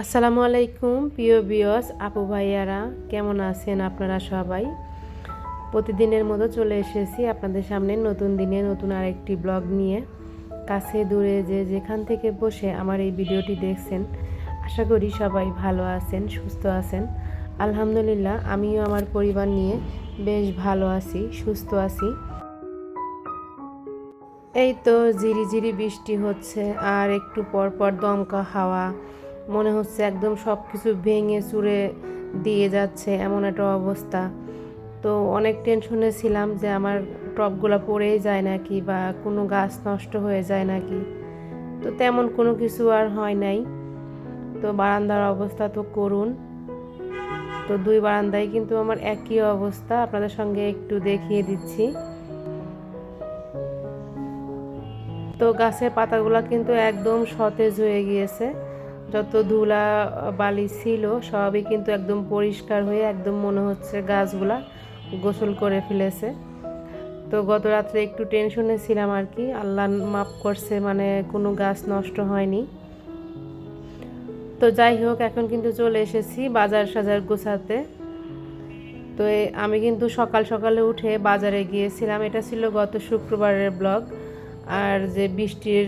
আসসালামু আলাইকুম, প্রিয় বিয়স আপু ভাইয়ারা, কেমন আছেন আপনারা সবাই? প্রতিদিনের মতো চলে এসেছি আপনাদের সামনে নতুন দিনে নতুন আরেকটি ব্লগ নিয়ে। কাছে দূরে যে যেখান থেকে বসে আমার এই ভিডিওটি দেখছেন, আশা করি সবাই ভালো আছেন, সুস্থ আছেন। আলহামদুলিল্লাহ, আমিও আমার পরিবার নিয়ে বেশ ভালো আছি, সুস্থ আছি। এই তো ঝিরি ঝিরি বৃষ্টি হচ্ছে, আর একটু পর পর দমকা হাওয়া মনে হচ্ছে একদম সব কিছু ভেঙে চুরে দিয়ে যাচ্ছে এমন একটা অবস্থা। তো অনেক টেনশনে ছিলাম যে আমার টপগুলো পড়েই যায় নাকি বা কোনো গাছ নষ্ট হয়ে যায় নাকি। তো তেমন কোনো কিছু আর হয় নাই। তো বারান্দার অবস্থা তো করুন। তো দুই বারান্দায় কিন্তু আমার একই অবস্থা, আপনাদের সঙ্গে একটু দেখিয়ে দিচ্ছি। তো গাছের পাতাগুলো কিন্তু একদম সতেজ হয়ে গিয়েছে। যত ধুলা বালি ছিল, সবই কিন্তু একদম পরিষ্কার হয়ে একদম মনে হচ্ছে গাছগুলা গোসল করে ফেলেছে। তো গত রাত্রে একটু টেনশনে ছিলাম আর কি, আল্লাহ মাফ করছে মানে কোনো গাছ নষ্ট হয়নি। তো যাই হোক, এখন কিন্তু চলে এসেছি বাজার সাজার গোছাতে। তো আমি কিন্তু সকাল সকালে উঠে বাজারে গিয়েছিলাম। এটা ছিল গত শুক্রবারের ব্লগ। আর যে বৃষ্টির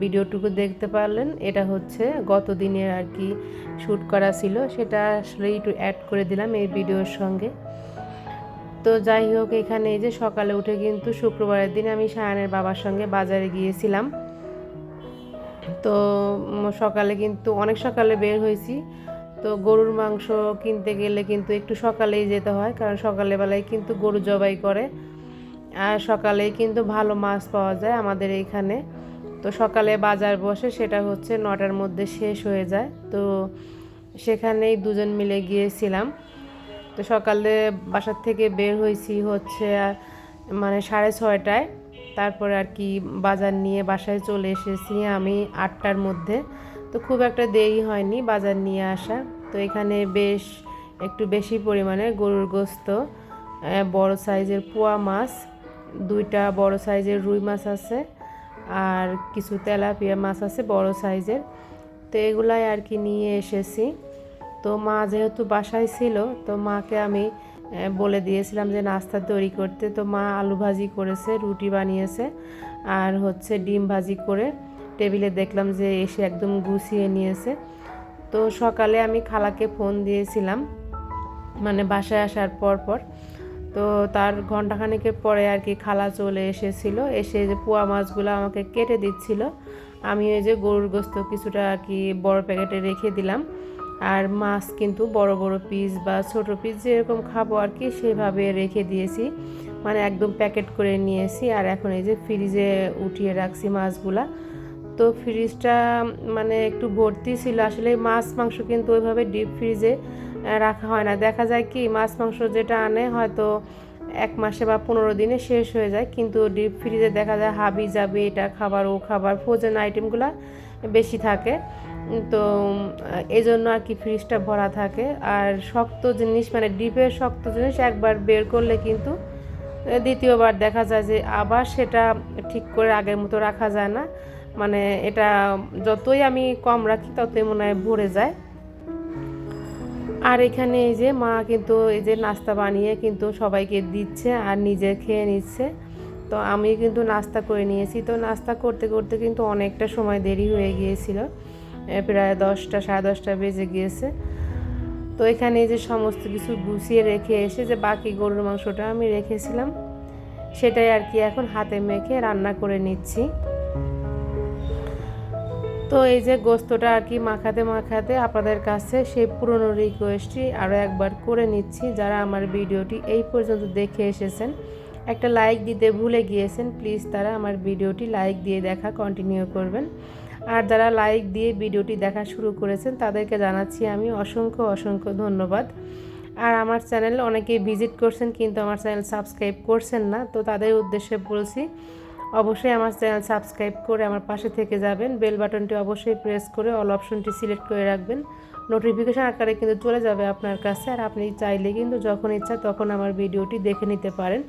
ভিডিওটুকু দেখতে পারলেন। এটা হচ্ছে গত দিনের আর কি শ্যুট করা ছিল। সেটা আসলে একটু অ্যাড করে দিলাম এই ভিডিওর সঙ্গে। তো যাই হোক, এখানে এই যে সকালে উঠে কিন্তু শুক্রবারের দিন আমি সায়ানের বাবার সঙ্গে বাজারে গিয়েছিলাম। তো সকালে কিন্তু অনেক সকালে বের হয়েছি। তো গরুর মাংস কিনতে গেলে কিন্তু একটু সকালেই যেতে হয়, কারণ সকালে বেলায় কিন্তু গরু জবাই করে। আর সকালেই কিন্তু ভালো মাছ পাওয়া যায় আমাদের এইখানে তো সকালে বাজার বসে সেটা হচ্ছে নটার মধ্যে শেষ হয়ে যায়। তো সেখানেই দুজন মিলে গিয়েছিলাম। তো সকালে বাসার থেকে বের হয়েছি হচ্ছে মানে সাড়ে ছয়টায়। তারপরে আর কি বাজার নিয়ে বাসায় চলে এসেছি আমি আটটার মধ্যে। তো খুব একটা দেরি হয়নি বাজার নিয়ে আসা। তো এখানে বেশ একটু বেশি পরিমাণে গরুর গোস্ত বড় সাইজের পোয়া মাছ, দুইটা বড় সাইজের রুই মাছ আছে। আর কিছু তেলাপিয়া মাছ আছে বড় সাইজের। তো এগুলাই আর কি নিয়ে এসেছি। তো মা যেহেতু বাসায় ছিল, তো মাকে আমি বলে দিয়েছিলাম যে নাস্তা তৈরি করতে। তো মা আলু ভাজি করেছে, রুটি বানিয়েছে, আর হচ্ছে ডিম ভাজি করে টেবিলে দেখলাম যে এসে একদম গুছিয়ে নিয়েছে। তো সকালে আমি খালাকে ফোন দিয়েছিলাম মানে বাসায় আসার পর পর। তো তার ঘন্টাখানেকের পরে আর কি খালা চলে এসেছিল। এসে যে পোয়া মাছগুলো আমাকে কেটে দিচ্ছিল। আমি ওই যে গরুর গোস্ত কিছুটা আর কি বড় প্যাকেটে রেখে দিলাম। আর মাছ কিন্তু বড় বড় পিস বা ছোট পিস যেরকম খাব আর কি সেভাবে রেখে দিয়েছি। মানে একদম প্যাকেট করে নিয়েছি আর এখন এই যে ফ্রিজে উঠিয়ে রাখছি মাছগুলা। তো ফ্রিজটা মানে একটু ভর্তি ছিল। আসলে মাছ, মাংস কিন্তু ওইভাবে ডিপ ফ্রিজে রাখা হয় না। দেখা যায় কি, মাছ, মাংস যেটা আনে, হয়তো এক মাসে বা পনেরো দিনে শেষ হয়ে যায়। কিন্তু ডিপ ফ্রিজে দেখা যায় হাবি যাবে এটা খাবার, ও খাবার ফ্রোজেন আইটেমগুলো বেশি থাকে। তো এই জন্য আর কি ফ্রিজটা ভরা থাকে। আর শক্ত জিনিস মানে ডিপের শক্ত জিনিস একবার বের করলে কিন্তু দ্বিতীয়বার দেখা যায় যে আবার সেটা ঠিক করে আগের মতো রাখা যায় না। মানে এটা যতই আমি কম রাখি, ততই মনে হয় ভরে যায়। আর এখানে এই যে মা কিন্তু এই যে নাস্তা বানিয়ে কিন্তু সবাইকে দিচ্ছে আর নিজে খেয়ে নিচ্ছে। তো আমি কিন্তু নাস্তা করে নিয়েছি। তো নাস্তা করতে করতে কিন্তু অনেকটা সময় দেরি হয়ে গিয়েছিল। প্রায় দশটা, সাড়ে দশটা বেজে গিয়েছে। তো এখানে যে সমস্ত কিছু গুছিয়ে রেখে এসে যে বাকি গরুর মাংসটা আমি রেখেছিলাম, সেটাই আর কি এখন হাতে মেখে রান্না করে নিচ্ছি। তো এই যে গোস্তটা আর কি মাখাতে মাখাতে আপনাদের কাছে সেই পুরনো রিকোয়েস্টটি আরও একবার করে নিচ্ছি। যারা আমার ভিডিওটি এই পর্যন্ত দেখে এসেছেন, একটা লাইক দিতে ভুলে গিয়েছেন প্লিজ তারা আমার ভিডিওটি লাইক দিয়ে দেখা কন্টিনিউ করবেন। আর যারা লাইক দিয়ে ভিডিওটি দেখা শুরু করেছেন, তাদেরকে জানাচ্ছি আমি অসংখ্য অসংখ্য ধন্যবাদ। আর আমার চ্যানেল অনেকেই ভিজিট করছেন, কিন্তু আমার চ্যানেল সাবস্ক্রাইব করছেন না, তো তাদের উদ্দেশ্যে বলছি অবশ্যই আমার চ্যানেল সাবস্ক্রাইব করে আমার পাশে থেকে যাবেন। বেল বাটনটি অবশ্যই প্রেস করে অল অপশনটি সিলেক্ট করে রাখবেন। নোটিফিকেশান আকারে কিন্তু চলে যাবে আপনার কাছে আর আপনি চাইলে কিন্তু যখন ইচ্ছা তখন আমার ভিডিওটি দেখে নিতে পারেন।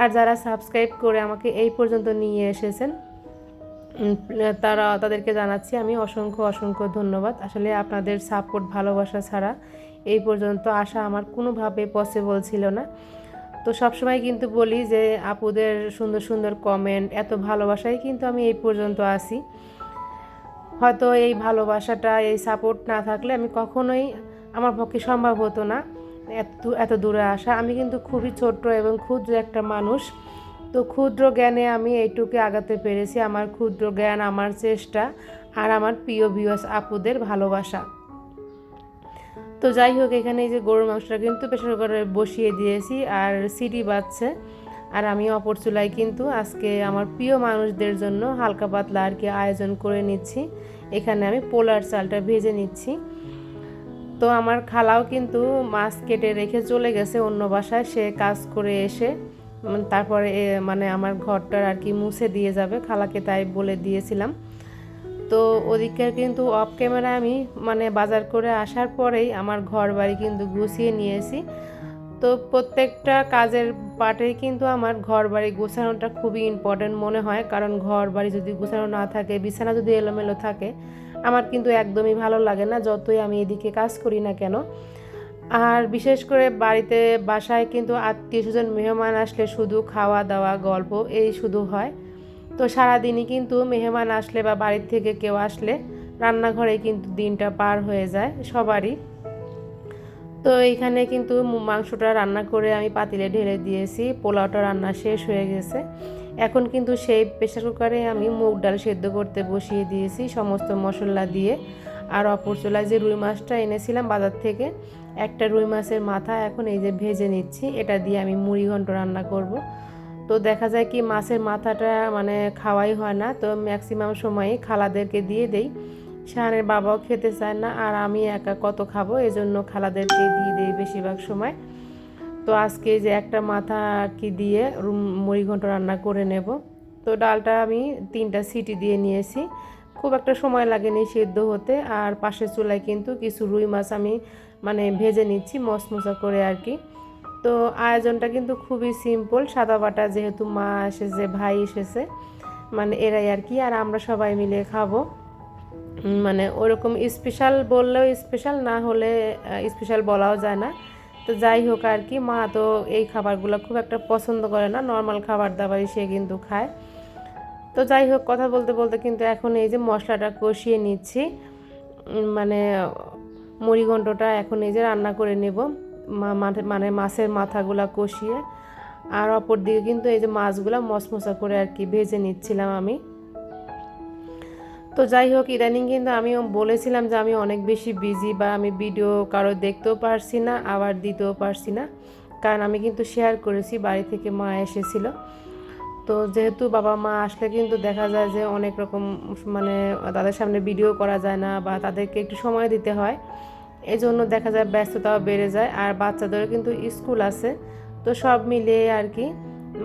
আর যারা সাবস্ক্রাইব করে আমাকে এই পর্যন্ত নিয়ে এসেছেন তারা, তাদেরকে জানাচ্ছি আমি অসংখ্য অসংখ্য ধন্যবাদ। আসলে আপনাদের সাপোর্ট ভালোবাসা ছাড়া এই পর্যন্ত আসা আমার কোনোভাবে পসিবল ছিল না। তো সবসময় কিন্তু বলি যে আপুদের সুন্দর সুন্দর কমেন্ট এত ভালোবাসাই কিন্তু আমি এই পর্যন্ত আসি হয়তো এই ভালোবাসাটা, এই সাপোর্ট না থাকলে আমি কখনোই আমার পক্ষে সম্ভব হতো না এত এত দূরে আসা। আমি কিন্তু খুবই ছোট্ট এবং ক্ষুদ্র একটা মানুষ। তো ক্ষুদ্র জ্ঞানে আমি এইটুকু আগাতে পেরেছি। আমার ক্ষুদ্র জ্ঞান, আমার চেষ্টা আর আমার প্রিয় বিয়স আপুদের ভালোবাসা। তো যাই হোক, এখানে এই যে গরুর মাংসটা কিন্তু প্রেশার কুকারে বসিয়ে দিয়েছি আর সিটি বাজছে। আর আমি অপর চুলায় কিন্তু আজকে আমার প্রিয় মানুষদের জন্য হালকা পাতলা আর কি আয়োজন করে নিচ্ছি। এখানে আমি পোলার চালটা ভেজে নিচ্ছি। তো আমার খালাও কিন্তু মাছ কেটে রেখে চলে গেছে অন্য বাসায়, সে কাজ করে এসে তারপরে মানে আমার ঘরটার আর কি মুছে দিয়ে যাবে। খালাকে তাই বলে দিয়েছিলাম। তো ওদিককার কিন্তু অফ ক্যামেরা আমি মানে বাজার করে আসার পরেই আমার ঘর বাড়ি কিন্তু গুছিয়ে নিয়েছি। তো প্রত্যেকটা কাজের পার্টেই কিন্তু আমার ঘর বাড়ি গোছানোটা খুবই ইম্পর্টেন্ট মনে হয়, কারণ ঘর বাড়ি যদি গোছানো না থাকে, বিছানা যদি এলোমেলো থাকে, আমার কিন্তু একদমই ভালো লাগে না, যতই আমি এদিকে কাজ করি না কেন। আর বিশেষ করে বাড়িতে, বাসায় কিন্তু আত্মীয় স্বজন মেহমান আসলে শুধু খাওয়া দাওয়া গল্প, এই শুধু হয়। তো সারাদিনই কিন্তু মেহমান আসলে বা বাড়ির থেকে কেউ আসলে রান্নাঘরে কিন্তু দিনটা পার হয়ে যায় সবারই। তো এইখানে কিন্তু মাংসটা রান্না করে আমি পাতিলে ঢেলে দিয়েছি, পোলাওটা রান্না শেষ হয়ে গেছে। এখন কিন্তু সেই প্রেশার কুকারে আমি মুগ ডাল সেদ্ধ করতে বসিয়ে দিয়েছি সমস্ত মশলা দিয়ে। আর অপর চুলায় যে রুই মাছটা এনেছিলাম বাজার থেকে, একটা রুই মাছের মাথা এখন এই যে ভেজে নিচ্ছি, এটা দিয়ে আমি মুড়ি ঘন্ট রান্না করব। তো দেখা যায় কি মাছের মাথাটা মানে খাওয়াই হয় না, তো ম্যাক্সিমাম সময়ই খালাদেরকে দিয়ে দেই। শাহানের বাবাও খেতে চায় না, আর আমি একা কত খাব, এজন্য খালাদেরকে দিয়ে দিই বেশিরভাগ সময়। তো আজকে যে একটা মাথা কি দিয়ে মুড়ি ঘন্ট রান্না করে নেব। তো ডালটা আমি তিনটা সিটি দিয়ে নিয়েছি। খুব একটা সময় লাগেনি সেদ্ধ হতে, আর পাশের চুলায় কিন্তু কিছু রুই মাছ আমি মানে ভেজে নিচ্ছি, মশমশা করে আর কি। তো আয়োজনটা কিন্তু খুবই সিম্পল সাদা বাটা যেহেতু মা এসেছে, ভাই এসেছে মানে এরাই আর কি, আর আমরা সবাই মিলে খাব। মানে ওরকম স্পেশাল বললেও স্পেশাল না হলে স্পেশাল বলাও যায় না। তো যাই হোক আর কি, মা তো এই খাবারগুলো খুব একটা পছন্দ করে না নর্মাল খাবার দাবারই সে কিন্তু খায়। তো যাই হোক, কথা বলতে বলতে কিন্তু এখন এই যে মশলাটা কষিয়ে নিচ্ছি। মানে মুড়িঘণ্টটা এখন এই যে রান্না করে নেব। মানে মাছের মাথাগুলা কষিয়ে, আর অপর দিকে কিন্তু এই যে মাছগুলা মশমশা করে আর কি ভেজে নিচ্ছিলাম আমি। তো যাই হোক, ইদানিং কিন্তু আমিও বলেছিলাম যে আমি অনেক বেশি বিজি বা আমি ভিডিও কারও দেখতেও পারছি না, আবার দিতেও পারছি না। কারণ আমি কিন্তু শেয়ার করেছি, বাড়ি থেকে মা এসেছিল। তো যেহেতু বাবা মা আসলে কিন্তু দেখা যায় যে অনেক রকম মানে তাদের সামনে ভিডিও করা যায় না বা তাদেরকে একটু সময় দিতে হয়। এই জন্য দেখা যায় ব্যস্ততাও বেড়ে যায় আর বাচ্চাদেরও কিন্তু স্কুল আছে। তো সব মিলিয়ে আর কি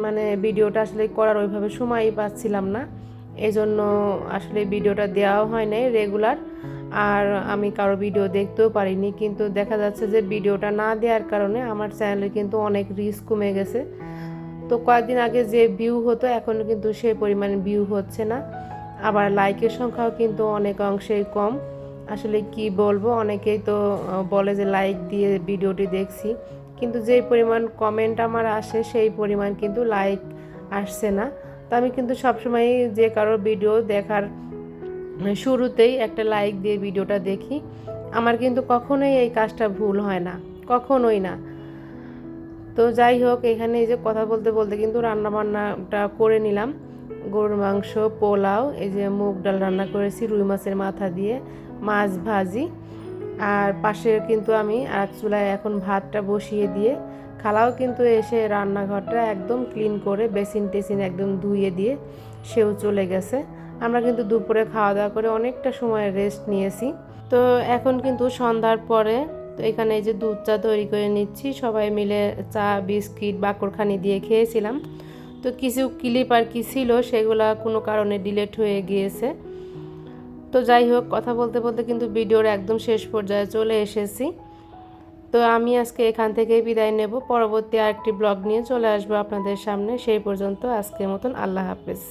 মানে ভিডিওটা আসলে করার ওইভাবে সময়ই পাচ্ছিলাম না। এই জন্য আসলে ভিডিওটা দেওয়াও হয় নাই রেগুলার আর আমি কারও ভিডিও দেখতেও পারিনি। কিন্তু দেখা যাচ্ছে যে ভিডিওটা না দেওয়ার কারণে আমার চ্যানেলে কিন্তু অনেক রিস্ক কমে গেছে। তো কয়েকদিন আগে যে ভিউ হতো, এখন কিন্তু সেই পরিমাণে ভিউ হচ্ছে না। আবার লাইকের সংখ্যাও কিন্তু অনেক অংশেই কম। আসলে কি বলব? অনেকেই তো বলে যে লাইক দিয়ে ভিডিওটি দেখছি। কিন্তু যেই পরিমাণ কমেন্ট আমার আসে, সেই পরিমাণ কিন্তু লাইক আসছে না। তো আমি কিন্তু সবসময় যে কারোর ভিডিও দেখার শুরুতেই একটা লাইক দিয়ে ভিডিওটা দেখি। আমার কিন্তু কখনোই এই কাজটা ভুল হয় না, কখনোই না। তো যাই হোক, এখানে এই যে কথা বলতে বলতে কিন্তু রান্না বান্নাটা করে নিলাম। গরুর মাংস, পোলাও, এই যে মুগ ডাল রান্না করেছি রুই মাছের মাথা দিয়ে। মাছ ভাজি। আর পাশে কিন্তু আমি আর চুলায় এখন ভাতটা বসিয়ে দিয়ে খালাও কিন্তু এসে রান্নাঘরটা একদম ক্লিন করে বেসিন টেসিন একদম ধুয়ে দিয়ে সেও চলে গেছে। আমরা কিন্তু দুপুরে খাওয়া দাওয়া করে অনেকটা সময় রেস্ট নিয়েছি। তো এখন কিন্তু সন্ধ্যার পরে তো এখানে এই যে দুধ চা তৈরি করে নিচ্ছি, সবাই মিলে চা, বিস্কিট, বাকরখানি দিয়ে খেয়েছিলাম। তো কিছু ক্লিপ আর কি ছিল সেগুলো কোনো কারণে ডিলেট হয়ে গিয়েছে। তো যাই হোক, কথা বলতে বলতে কিন্তু ভিডিওর একদম শেষ পর্যায়ে চলে এসেছি। তো আমি আজকে এখান থেকেই বিদায় নেব। পরবর্তী আরেকটি ব্লগ নিয়ে চলে আসব আপনাদের সামনে। সেই পর্যন্ত আজকের মতন আল্লাহ হাফেজ।